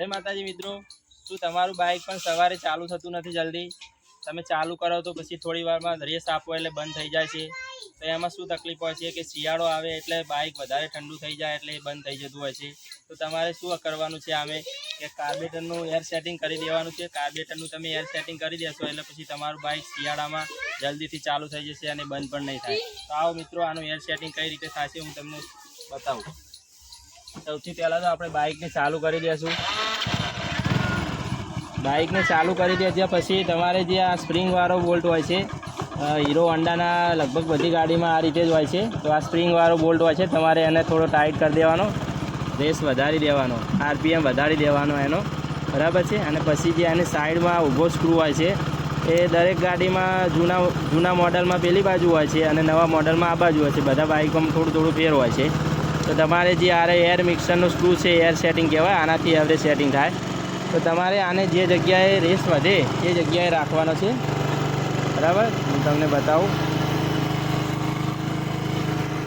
જય માતાજી મિત્રો. શું તમારું બાઇક પણ સવારે ચાલુ થતું નથી જલ્દી? તમે ચાલુ કરો તો પછી થોડી વારમાં રેસ આપો એટલે બંધ થઈ જાય છે. તો એમાં શું તકલીફ હોય છે કે શિયાળો આવે એટલે બાઇક વધારે ઠંડુ થઈ જાય એટલે એ બંધ થઈ જતું હોય છે. તો તમારે શું કરવાનું છે આમે? કે કાર્બેટરનું એર સેટિંગ કરી દેવાનું છે. કાર્બેટરનું તમે એર સેટિંગ કરી દેશો એટલે પછી તમારું બાઇક શિયાળામાં જલ્દીથી ચાલુ થઈ જશે અને બંધ પણ નહીં થાય. તો આવો મિત્રો, આનું એર સેટિંગ કઈ રીતે થશે હું તમને બતાવું. સૌથી પહેલાં તો આપણે બાઇકને ચાલુ કરી દઈશું બાઇકને ચાલુ કરી દેજે, પછી તમારે જે આ સ્પ્રિંગવાળો બોલ્ટ હોય છે હીરો હોન્ડાના લગભગ બધી ગાડીમાં આ રીતે જ હોય છે. તો આ સ્પ્રિંગવાળો બોલ્ટ હોય છે, તમારે એને થોડો ટાઈટ કરી દેવાનો, રેસ વધારી દેવાનો, આરપીએમ વધારી દેવાનો એનો. બરાબર છે? અને પછી જે એની સાઈડમાં ઊભો સ્ક્રૂ હોય છે, એ દરેક ગાડીમાં જૂના જૂના મોડલમાં પેલી બાજુ હોય છે અને નવા મોડલમાં આ બાજુ હોય છે. બધા બાઇકોમાં થોડું થોડું ફેર હોય છે. તો તમારે જે આરે એર મિક્સરનું સ્ક્રૂ છે એર સેટિંગ કહેવાય, આનાથી એવરેજ સેટિંગ થાય. તો તમારે આને જે જગ્યાએ રેસ વધે, એ જગ્યાએ રાખવાનો છે. બરાબર? હું તમને બતાવું.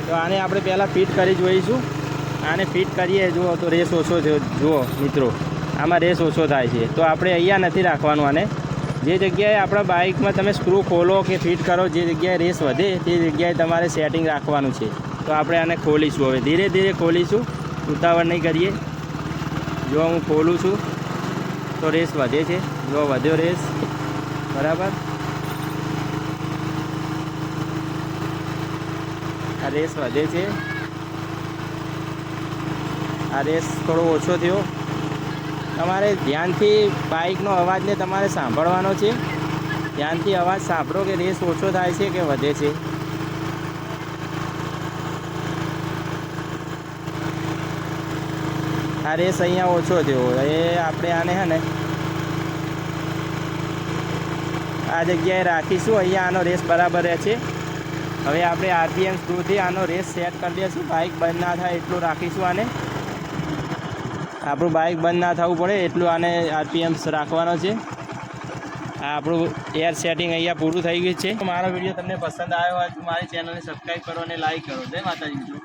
તો આને આપણે પહેલાં ફિટ કરી જોઈશું. આને ફિટ કરીએ જુઓ તો રેસ ઓછો થયો. જુઓ, મિત્રો, આમાં રેસ ઓછો થાય છે. તો આપણે અહીંયા નથી રાખવાનું આને. જે જગ્યાએ આપણા બાઇકમાં તમે સ્ક્રૂ ખોલો કે ફિટ કરો, જે જગ્યાએ રેસ વધે, તે જગ્યાએ તમારે સેટિંગ રાખવાનું છે. તો આપણે આને ખોલીશું હવે. ધીરે ધીરે ખોલીશું. ઉતાવળ નહીં કરીએ. જો હું ખોલું છું, તો રેસ વધે છે. જો વધ્યો રેસ, બરાબર? આ રેસ વધે છે. આ રેસ થોડો ઓછો થયો. તમારે ધ્યાનથી બાઇકનો અવાજને તમારે સાંભળવાનો છે. ધ્યાનથી અવાજ સાંભળો કે રેસ ઓછો થાય છે કે વધે છે. આ રેસ અહીંયા ઓછો થયો એ આપણે આને હે ને આ જગ્યાએ રાખીશું. અહીંયા આનો રેસ બરાબર રહે છે. હવે આપણે આરપીએમ સ્ક્રૂથી આનો રેસ સેટ કરી દઈશું. બાઇક બંધ ના થાય એટલું રાખીશું આને. આપણું બાઇક બંધ ના થવું પડે એટલું આને આરપીએમ રાખવાનો છે. આ આપણું એર સેટિંગ અહીંયા પૂરું થઈ ગયું છે. મારો વીડિયો તમને પસંદ આવ્યો હોય તો મારી ચેનલને સબસ્ક્રાઈબ કરો અને લાઈક કરો. જય માતાજી